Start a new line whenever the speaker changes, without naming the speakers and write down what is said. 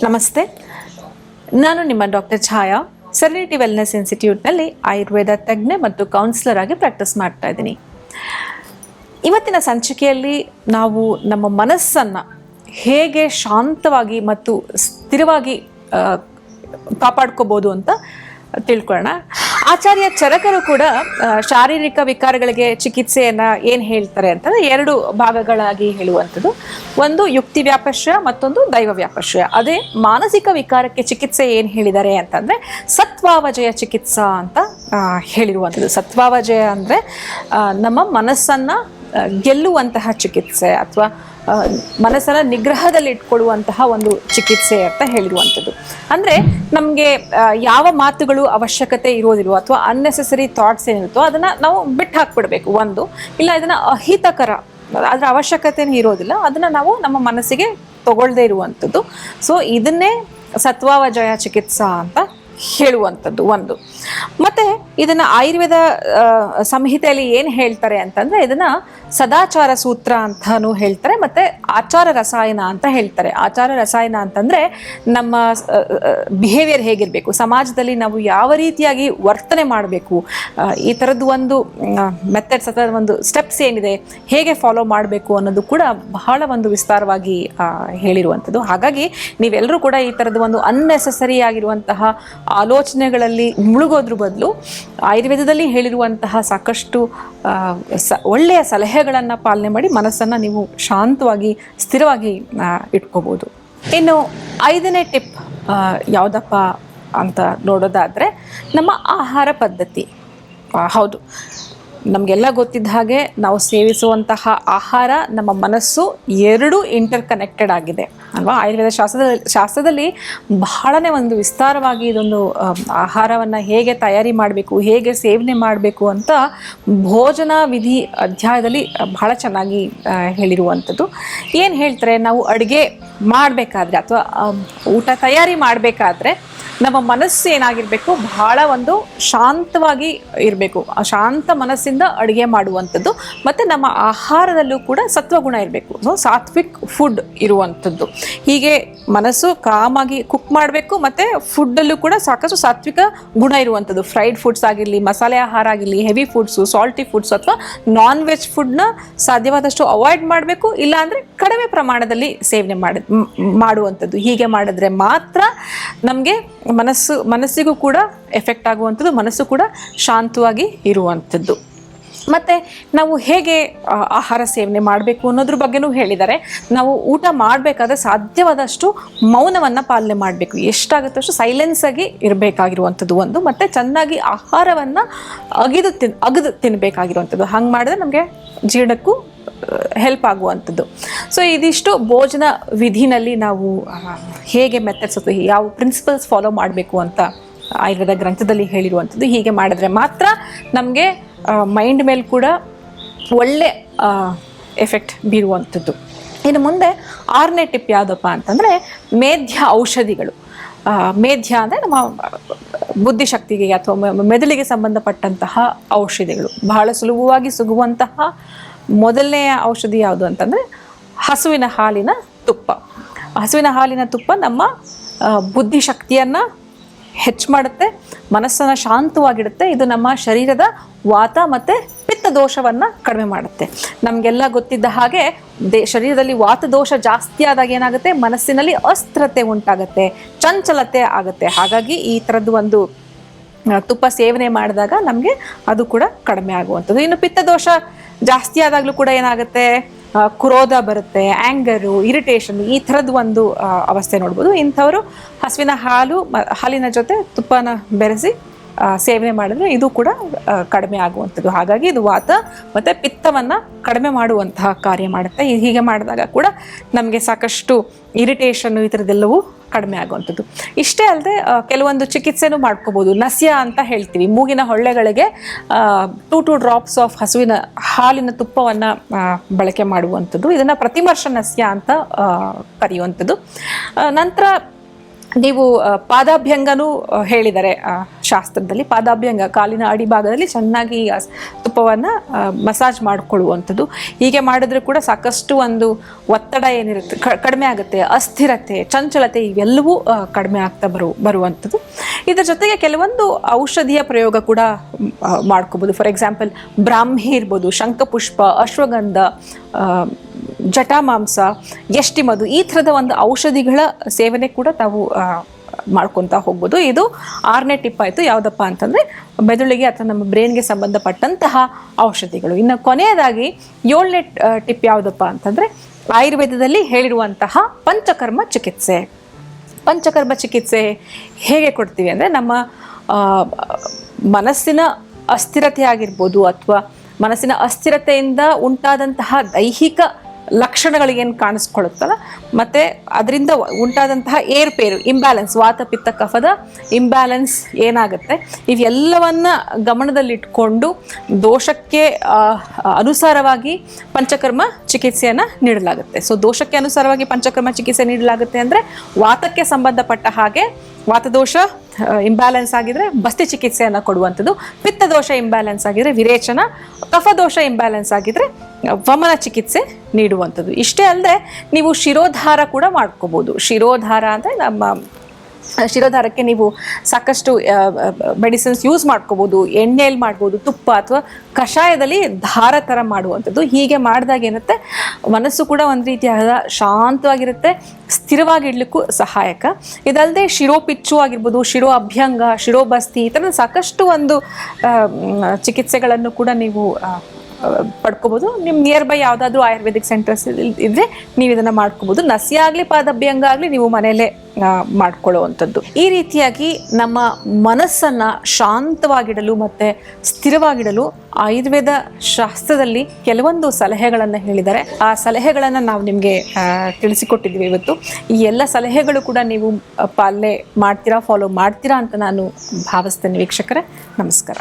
ನಮಸ್ತೆ. ನಾನು ನಿಮ್ಮ ಡಾಕ್ಟರ್ ಛಾಯಾ. ಸೆರೆನಿಟಿ ವೆಲ್ನೆಸ್ ಇನ್ಸ್ಟಿಟ್ಯೂಟ್ನಲ್ಲಿ ಆಯುರ್ವೇದ ತಜ್ಞೆ ಮತ್ತು ಕೌನ್ಸಿಲರ್ ಆಗಿ ಪ್ರಾಕ್ಟೀಸ್ ಮಾಡ್ತಾ ಇದ್ದೀನಿ. ಇವತ್ತಿನ ಸಂಚಿಕೆಯಲ್ಲಿ ನಾವು ನಮ್ಮ ಮನಸ್ಸನ್ನು ಹೇಗೆ ಶಾಂತವಾಗಿ ಮತ್ತು ಸ್ಥಿರವಾಗಿ ಕಾಪಾಡ್ಕೋಬೋದು ಅಂತ ತಿಳ್ಕೊಳ್ಳೋಣ. ಆಚಾರ್ಯ ಚರಕರು ಕೂಡ ಶಾರೀರಿಕ ವಿಕಾರಗಳಿಗೆ ಚಿಕಿತ್ಸೆಯನ್ನ ಏನು ಹೇಳ್ತಾರೆ ಅಂತಂದ್ರೆ ಎರಡು ಭಾಗಗಳಾಗಿ ಹೇಳುವಂಥದ್ದು. ಒಂದು ಯುಕ್ತಿ ವ್ಯಾಪಶ್ಯ, ಮತ್ತೊಂದು ದೈವ ವ್ಯಾಪಶ್ಯ. ಅದೇ ಮಾನಸಿಕ ವಿಕಾರಕ್ಕೆ ಚಿಕಿತ್ಸೆ ಏನು ಹೇಳಿದ್ದಾರೆ ಅಂತಂದ್ರೆ ಸತ್ವಾವಜಯ ಚಿಕಿತ್ಸಾ ಅಂತ ಹೇಳಿರುವಂಥದ್ದು. ಸತ್ವಾವಜಯ ಅಂದ್ರೆ ನಮ್ಮ ಮನಸ್ಸನ್ನ ಗೆಲ್ಲುವಂತಹ ಚಿಕಿತ್ಸೆ ಅಥವಾ ಮನಸ್ಸನ್ನ ನಿಗ್ರಹದಲ್ಲಿ ಇಟ್ಕೊಳ್ಳುವಂತಹ ಒಂದು ಚಿಕಿತ್ಸೆ ಅಂತ ಹೇಳಿರುವಂಥದ್ದು. ಅಂದರೆ ನಮಗೆ ಯಾವ ಮಾತುಗಳು ಅವಶ್ಯಕತೆ ಇರೋದಿಲ್ವೋ ಅಥವಾ ಅನ್ನೆಸೆಸರಿ ಥಾಟ್ಸ್ ಏನಿರುತ್ತೋ ಅದನ್ನು ನಾವು ಬಿಟ್ಟು ಹಾಕ್ಬಿಡ್ಬೇಕು, ಒಂದು. ಇಲ್ಲ, ಇದನ್ನು ಅಹಿತಕರ, ಅದರ ಅವಶ್ಯಕತೆನೇ ಇರೋದಿಲ್ಲ, ಅದನ್ನು ನಾವು ನಮ್ಮ ಮನಸ್ಸಿಗೆ ತಗೊಳ್ದೇ ಇರುವಂಥದ್ದು. ಸೊ ಇದನ್ನೇ ಸತ್ವಾವಜಯ ಚಿಕಿತ್ಸಾ ಅಂತ ಹೇಳುವಂಥದ್ದು ಒಂದು. ಮತ್ತೆ ಇದನ್ನ ಆಯುರ್ವೇದ ಸಂಹಿತೆಯಲ್ಲಿ ಏನು ಹೇಳ್ತಾರೆ ಅಂತಂದ್ರೆ ಇದನ್ನ ಸದಾಚಾರ ಸೂತ್ರ ಅಂತಾನು ಹೇಳ್ತಾರೆ, ಮತ್ತೆ ಆಚಾರ ರಸಾಯನ ಅಂತ ಹೇಳ್ತಾರೆ. ಆಚಾರ ರಸಾಯನ ಅಂತಂದ್ರೆ ನಮ್ಮ ಬಿಹೇವಿಯರ್ ಹೇಗಿರಬೇಕು? ಸಮಾಜದಲ್ಲಿ ನಾವು ಯಾವ ರೀತಿಯಾಗಿ ವರ್ತನೆ ಮಾಡಬೇಕು? ಈ ಥರದ್ದು ಒಂದು ಮೆಥಡ್ಸ್ ಅಥವಾ ಒಂದು ಸ್ಟೆಪ್ಸ್ ಏನಿದೆ, ಹೇಗೆ ಫಾಲೋ ಮಾಡಬೇಕು ಅನ್ನೋದು ಕೂಡ ಬಹಳ ಒಂದು ವಿಸ್ತಾರವಾಗಿ ಹೇಳಿರುವಂಥದ್ದು. ಹಾಗಾಗಿ ನೀವೆಲ್ಲರೂ ಕೂಡ ಈ ಥರದ ಒಂದು ಅನ್ನೆಸೆಸರಿ ಆಗಿರುವಂತಹ ಆಲೋಚನೆಗಳಲ್ಲಿ ಮುಳುಗೋದ್ರ ಬದಲು ಆಯುರ್ವೇದದಲ್ಲಿ ಹೇಳಿರುವಂತಹ ಸಾಕಷ್ಟು ಸ, ಒಳ್ಳೆಯ ಸಲಹೆಗಳನ್ನು ಪಾಲನೆ ಮಾಡಿ ಮನಸ್ಸನ್ನು ನೀವು ಶಾಂತವಾಗಿ, ಸ್ಥಿರವಾಗಿ ಇಟ್ಕೋಬೋದು. ಇನ್ನು ಐದನೇ ಟಿಪ್ ಯಾವುದಪ್ಪ ಅಂತ ನೋಡೋದಾದರೆ ನಮ್ಮ ಆಹಾರ ಪದ್ಧತಿ. ಹೌದು. ನಮಗೆಲ್ಲ ಗೊತ್ತಿದ್ದ ಹಾಗೆ ನಾವು ಸೇವಿಸುವಂತಹ ಆಹಾರ ನಮ್ಮ ಮನಸ್ಸು ಎರಡೂ ಇಂಟರ್ ಕನೆಕ್ಟೆಡ್ ಆಗಿದೆ. ಅಲ್ವಾ? ಆಯುರ್ವೇದ ಶಾಸ್ತ್ರದಲ್ಲಿ ಶಾಸ್ತ್ರದಲ್ಲಿ ಬಹಳನೇ ಒಂದು ವಿಸ್ತಾರವಾಗಿ ಇದೊಂದು ಆಹಾರವನ್ನು ಹೇಗೆ ತಯಾರಿ ಮಾಡಬೇಕು, ಹೇಗೆ ಸೇವನೆ ಮಾಡಬೇಕು ಅಂತ ಭೋಜನ ವಿಧಿ ಅಧ್ಯಾಯದಲ್ಲಿ ಬಹಳ ಚೆನ್ನಾಗಿ ಹೇಳಿರುವಂಥದ್ದು. ಏನು ಹೇಳ್ತಾರೆ, ನಾವು ಅಡುಗೆ ಮಾಡಬೇಕಾದ್ರೆ ಅಥವಾ ಊಟ ತಯಾರಿ ಮಾಡಬೇಕಾದ್ರೆ ನಮ್ಮ ಮನಸ್ಸು ಏನಾಗಿರಬೇಕು, ಬಹಳ ಒಂದು ಶಾಂತವಾಗಿ ಇರಬೇಕು. ಶಾಂತ ಮನಸ್ಸಿಂದ ಅಡುಗೆ ಮಾಡುವಂಥದ್ದು ಮತ್ತು ನಮ್ಮ ಆಹಾರದಲ್ಲೂ ಕೂಡ ಸತ್ವಗುಣ ಇರಬೇಕು. ಸೊ ಸಾತ್ವಿಕ್ ಫುಡ್ ಇರುವಂಥದ್ದು. ಹೀಗೆ ಮನಸ್ಸು ಕಾಮಾಗಿ ಕುಕ್ ಮಾಡಬೇಕು, ಮತ್ತು ಫುಡ್ಡಲ್ಲೂ ಕೂಡ ಸಾಕಷ್ಟು ಸಾತ್ವಿಕ ಗುಣ ಇರುವಂಥದ್ದು. ಫ್ರೈಡ್ ಫುಡ್ಸ್ ಆಗಿರಲಿ, ಮಸಾಲೆ ಆಹಾರ ಆಗಿರಲಿ ಹೆವಿ ಫುಡ್ಸು ಸಾಲ್ಟಿ ಫುಡ್ಸ್ ಅಥವಾ ನಾನ್ ವೆಜ್ ಫುಡ್ನ ಸಾಧ್ಯವಾದಷ್ಟು ಅವಾಯ್ಡ್ ಮಾಡಬೇಕು ಇಲ್ಲಾಂದರೆ ಕಡಿಮೆ ಪ್ರಮಾಣದಲ್ಲಿ ಸೇವನೆ ಮಾಡಿ ಮಾಡುವಂಥದ್ದು. ಹೀಗೆ ಮಾಡಿದ್ರೆ ಮಾತ್ರ ನಮಗೆ ಮನಸ್ಸು, ಮನಸ್ಸಿಗೂ ಕೂಡ ಎಫೆಕ್ಟ್ ಆಗುವಂಥದ್ದು, ಮನಸ್ಸು ಕೂಡ ಶಾಂತವಾಗಿ ಇರುವಂಥದ್ದು. ಮತ್ತು ನಾವು ಹೇಗೆ ಆಹಾರ ಸೇವನೆ ಮಾಡಬೇಕು ಅನ್ನೋದ್ರ ಬಗ್ಗೆನೂ ಹೇಳಿದ್ದಾರೆ. ನಾವು ಊಟ ಮಾಡಬೇಕಾದ್ರೆ ಸಾಧ್ಯವಾದಷ್ಟು ಮೌನವನ್ನು ಪಾಲನೆ ಮಾಡಬೇಕು. ಎಷ್ಟಾಗುತ್ತೋ ಅಷ್ಟು ಸೈಲೆನ್ಸ್ ಆಗಿ ಇರಬೇಕಾಗಿರುವಂಥದ್ದು ಒಂದು, ಮತ್ತು ಚೆನ್ನಾಗಿ ಆಹಾರವನ್ನು ಅಗಿದು ತಿನ್, ಅಗದು ತಿನ್ನಬೇಕಾಗಿರುವಂಥದ್ದು ಹಂಗೆ ಮಾಡಿದ್ರೆ ನಮಗೆ ಜೀರ್ಣಕ್ಕೂ ಹೆಲ್ಪ್ ಆಗುವಂಥದ್ದು. ಸೊ ಇದಿಷ್ಟು ಭೋಜನ ವಿಧಿನಲ್ಲಿ ನಾವು ಹೇಗೆ ಮೆಥಡ್ಸ್ ಯಾವ ಪ್ರಿನ್ಸಿಪಲ್ಸ್ ಫಾಲೋ ಮಾಡಬೇಕು ಅಂತ ಆಯುರ್ವೇದ ಗ್ರಂಥದಲ್ಲಿ ಹೇಳಿರುವಂಥದ್ದು. ಹೀಗೆ ಮಾಡಿದ್ರೆ ಮಾತ್ರ ನಮಗೆ ಮೈಂಡ್ ಮೇಲೆ ಕೂಡ ಒಳ್ಳೆ ಎಫೆಕ್ಟ್ ಬೀರುವಂಥದ್ದು. ಇನ್ನು ಮುಂದೆ ಆರನೇ ಟಿಪ್ ಯಾವುದಪ್ಪ ಅಂತಂದರೆ ಮೇಧ್ಯ ಔಷಧಿಗಳು. ಮೇಧ್ಯ ಅಂದರೆ ನಮ್ಮ ಬುದ್ಧಿಶಕ್ತಿಗೆ ಅಥವಾ ಮೆದುಳಿಗೆ ಸಂಬಂಧಪಟ್ಟಂತಹ ಔಷಧಿಗಳು. ಬಹಳ ಸುಲಭವಾಗಿ ಸಿಗುವಂತಹ ಮೊದಲನೆಯ ಔಷಧಿ ಯಾವುದು ಅಂತಂದರೆ ಹಸುವಿನ ಹಾಲಿನ ತುಪ್ಪ. ಹಸುವಿನ ಹಾಲಿನ ತುಪ್ಪ ನಮ್ಮ ಬುದ್ಧಿಶಕ್ತಿಯನ್ನು ಹೆಚ್ಚು ಮಾಡುತ್ತೆ, ಮನಸ್ಸನ್ನು ಶಾಂತವಾಗಿಡುತ್ತೆ, ಇದು ನಮ್ಮ ಶರೀರದ ವಾತ ಮತ್ತು ಪಿತ್ತ ದೋಷವನ್ನು ಕಡಿಮೆ ಮಾಡುತ್ತೆ. ನಮಗೆಲ್ಲ ಗೊತ್ತಿದ್ದ ಹಾಗೆ ದೇ, ಶರೀರದಲ್ಲಿ ವಾತ ದೋಷ ಜಾಸ್ತಿ ಆದಾಗ ಏನಾಗುತ್ತೆ? ಮನಸ್ಸಿನಲ್ಲಿ ಅಸ್ಥಿರತೆ ಉಂಟಾಗುತ್ತೆ, ಚಂಚಲತೆ ಆಗುತ್ತೆ. ಹಾಗಾಗಿ ಈ ಥರದ್ದು ಒಂದು ತುಪ್ಪ ಸೇವನೆ ಮಾಡಿದಾಗ ನಮಗೆ ಅದು ಕೂಡ ಕಡಿಮೆ ಆಗುವಂಥದ್ದು. ಇನ್ನು ಪಿತ್ತ ದೋಷ ಜಾಸ್ತಿ ಆದಾಗಲೂ ಕೂಡ ಏನಾಗುತ್ತೆ? ಕ್ರೋಧ ಬರುತ್ತೆ ಆ್ಯಂಗರು ಇರಿಟೇಷನ್ ಈ ಥರದ್ದು ಒಂದು ಅವಸ್ಥೆ ನೋಡ್ಬೋದು. ಇಂಥವರು ಹಸುವಿನ ಹಾಲು ಹಾಲಿನ ಜೊತೆ ತುಪ್ಪನ ಬೆರೆಸಿ ಸೇವನೆ ಮಾಡಿದ್ರೆ ಇದು ಕೂಡ ಕಡಿಮೆ ಆಗುವಂಥದ್ದು. ಹಾಗಾಗಿ ಇದು ವಾತ ಮತ್ತು ಪಿತ್ತವನ್ನು ಕಡಿಮೆ ಮಾಡುವಂತಹ ಕಾರ್ಯ ಮಾಡುತ್ತೆ. ಹೀಗೆ ಮಾಡಿದಾಗ ಕೂಡ ನಮಗೆ ಸಾಕಷ್ಟು ಇರಿಟೇಷನ್ನು ಈ ಥರದ್ದೆಲ್ಲವೂ ಕಡಿಮೆ ಆಗುವಂಥದ್ದು. ಇಷ್ಟೇ ಅಲ್ಲದೆ ಕೆಲವೊಂದು ಚಿಕಿತ್ಸೆನೂ ಮಾಡ್ಕೋಬೋದು. ನಸ್ಯ ಅಂತ ಹೇಳ್ತೀವಿ. ಮೂಗಿನ ಹೊಳ್ಳೆಗಳಿಗೆ ಟೂ ಟೂ ಡ್ರಾಪ್ಸ್ ಆಫ್ ಹಸುವಿನ, ಹಾಲಿನ ತುಪ್ಪವನ್ನು ಬಳಕೆ ಮಾಡುವಂಥದ್ದು. ಇದನ್ನು ಪ್ರತಿವರ್ಷ ನಸ್ಯ ಅಂತ ಕರೆಯುವಂಥದ್ದು. ನಂತರ ನೀವು ಪಾದಾಭ್ಯಂಗನು ಹೇಳಿದ್ದಾರೆ ಶಾಸ್ತ್ರದಲ್ಲಿ. ಪಾದಾಭ್ಯಂಗ, ಕಾಲಿನ ಅಡಿಭಾಗದಲ್ಲಿ ಚೆನ್ನಾಗಿ ತುಪ್ಪವನ್ನು ಮಸಾಜ್ ಮಾಡಿಕೊಳ್ಳುವಂಥದ್ದು. ಹೀಗೆ ಮಾಡಿದ್ರೆ ಕೂಡ ಸಾಕಷ್ಟು ಒಂದು ಒತ್ತಡ ಏನಿರುತ್ತೆ ಕಡಿಮೆ ಆಗುತ್ತೆ. ಅಸ್ಥಿರತೆ, ಚಂಚಲತೆ ಇವೆಲ್ಲವೂ ಕಡಿಮೆ ಆಗ್ತಾ ಬರು, ಬರುವಂಥದ್ದು. ಇದರ ಜೊತೆಗೆ ಕೆಲವೊಂದು ಔಷಧಿಯ ಪ್ರಯೋಗ ಕೂಡ ಮಾಡ್ಕೋಬೋದು. ಫಾರ್ ಎಕ್ಸಾಂಪಲ್ ಬ್ರಾಹ್ಮಿ ಇರ್ಬೋದು, ಶಂಖಪುಷ್ಪ, ಅಶ್ವಗಂಧ ಜಟಾಮಾಂಸ ಎಷ್ಟಿ ಮಧು ಈ ಥರದ ಒಂದು ಔಷಧಿಗಳ ಸೇವನೆ ಕೂಡ ತಾವು ಮಾಡ್ಕೊತಾ ಹೋಗ್ಬೋದು. ಇದು ಆರನೇ ಟಿಪ್ ಆಯಿತು. ಯಾವುದಪ್ಪ ಅಂತಂದರೆ, ಮೆದುಳಿಗೆ ಅಥವಾ ನಮ್ಮ ಬ್ರೈನ್ಗೆ ಸಂಬಂಧಪಟ್ಟಂತಹ ಔಷಧಿಗಳು. ಇನ್ನು ಕೊನೆಯದಾಗಿ, ಏಳನೇ ಟಿಪ್ ಯಾವುದಪ್ಪ ಅಂತಂದರೆ, ಆಯುರ್ವೇದದಲ್ಲಿ ಹೇಳಿರುವಂತಹ ಪಂಚಕರ್ಮ ಚಿಕಿತ್ಸೆ. ಪಂಚಕರ್ಮ ಚಿಕಿತ್ಸೆ ಹೇಗೆ ಕೊಡ್ತೀವಿ ಅಂದರೆ ನಮ್ಮ ಮನಸ್ಸಿನ ಅಸ್ಥಿರತೆ ಆಗಿರ್ಬೋದು ಅಥವಾ ಮನಸ್ಸಿನ ಅಸ್ಥಿರತೆಯಿಂದ ಉಂಟಾದಂತಹ ದೈಹಿಕ ಲಕ್ಷಣಗಳಿಗೇನು ಕಾಣಿಸ್ಕೊಳ್ಳುತ್ತಲ್ಲ? ಮತ್ತು ಅದರಿಂದ ಉಂಟಾದಂತಹ ಏರ್ಪೇರು ಇಂಬ್ಯಾಲೆನ್ಸ್ ವಾತ ಪಿತ್ತ ಕಫದ ಇಂಬ್ಯಾಲೆನ್ಸ್ ಏನಾಗುತ್ತೆ? ಇವೆಲ್ಲವನ್ನ ಗಮನದಲ್ಲಿಟ್ಕೊಂಡು ದೋಷಕ್ಕೆ ಅನುಸಾರವಾಗಿ ಪಂಚಕರ್ಮ ಚಿಕಿತ್ಸೆಯನ್ನು ನೀಡಲಾಗುತ್ತೆ. ಸೊ ದೋಷಕ್ಕೆ ಅನುಸಾರವಾಗಿ ಪಂಚಕರ್ಮ ಚಿಕಿತ್ಸೆ ನೀಡಲಾಗುತ್ತೆ ಅಂದರೆ ವಾತಕ್ಕೆ ಸಂಬಂಧಪಟ್ಟ ಹಾಗೆ ವಾತದೋಷ ಇಂಬ್ಯಾಲೆನ್ಸ್ ಆಗಿದ್ರೆ ಬಸ್ತಿ ಚಿಕಿತ್ಸೆಯನ್ನು ಕೊಡುವಂಥದ್ದು, ಪಿತ್ತದೋಷ ಇಂಬ್ಯಾಲೆನ್ಸ್ ಆಗಿದ್ರೆ ವಿರೇಚನ, ಕಫದೋಷ ಇಂಬ್ಯಾಲೆನ್ಸ್ ಆಗಿದ್ರೆ ವಮನ ಚಿಕಿತ್ಸೆ ನೀಡುವಂಥದ್ದು. ಇಷ್ಟೇ ಅಲ್ಲದೆ ನೀವು ಶಿರೋಧಾರ ಕೂಡ ಮಾಡ್ಕೋಬೋದು. ಶಿರೋಧಾರ ಅಂದರೆ ನಮ್ಮ, ಶಿರೋಧಾರಕ್ಕೆ ನೀವು ಸಾಕಷ್ಟು ಮೆಡಿಸಿನ್ಸ್ ಯೂಸ್ ಮಾಡ್ಕೋಬೋದು. ಎಣ್ಣೆಯಲ್ಲಿ ಮಾಡ್ಬೋದು, ತುಪ್ಪ ಅಥವಾ ಕಷಾಯದಲ್ಲಿ ಧಾರ ಥರ ಮಾಡುವಂಥದ್ದು. ಹೀಗೆ ಮಾಡಿದಾಗ ಏನತ್ತೆ, ಮನಸ್ಸು ಕೂಡ ಒಂದು ರೀತಿಯಾದ ಶಾಂತವಾಗಿರುತ್ತೆ ಸ್ಥಿರವಾಗಿಡ್ಲಿಕ್ಕೂ ಸಹಾಯಕ. ಇದಲ್ಲದೆ ಶಿರೋಪಿಚ್ಚು ಆಗಿರ್ಬೋದು, ಶಿರೋ ಅಭ್ಯಂಗ ಶಿರೋಬಸ್ತಿ ಈ ಥರ ಸಾಕಷ್ಟು ಒಂದು ಚಿಕಿತ್ಸೆಗಳನ್ನು ಕೂಡ ನೀವು ಪಡ್ಕೋಬೋದು. ನಿಮ್ಮ ನಿಯರ್ ಬೈ ಯಾವುದಾದ್ರೂ ಆಯುರ್ವೇದಿಕ್ ಸೆಂಟರ್ಸ್ ಇದ್ರೆ ನೀವು ಇದನ್ನ ಮಾಡ್ಕೋಬಹುದು ನಸಿ ಆಗಲಿ, ಪಾದಭ್ಯಂಗ ಆಗಲಿ ನೀವು ಮನೆಯಲ್ಲೇ ಮಾಡ್ಕೊಳ್ಳುವಂಥದ್ದು. ಈ ರೀತಿಯಾಗಿ ನಮ್ಮ ಮನಸ್ಸನ್ನು ಶಾಂತವಾಗಿಡಲು ಮತ್ತು ಸ್ಥಿರವಾಗಿಡಲು ಆಯುರ್ವೇದ ಶಾಸ್ತ್ರದಲ್ಲಿ ಕೆಲವೊಂದು ಸಲಹೆಗಳನ್ನು ಹೇಳಿದ್ದಾರೆ. ಆ ಸಲಹೆಗಳನ್ನು ನಾವು ನಿಮಗೆ ತಿಳಿಸಿಕೊಟ್ಟಿದ್ವಿ ಇವತ್ತು. ಈ ಎಲ್ಲ ಸಲಹೆಗಳು ಕೂಡ ನೀವು ಪಾಲನೆ ಮಾಡ್ತೀರಾ ಫಾಲೋ ಮಾಡ್ತೀರಾ ಅಂತ ನಾನು ಭಾವಿಸ್ತೇನೆ ವೀಕ್ಷಕರೇ. ನಮಸ್ಕಾರ.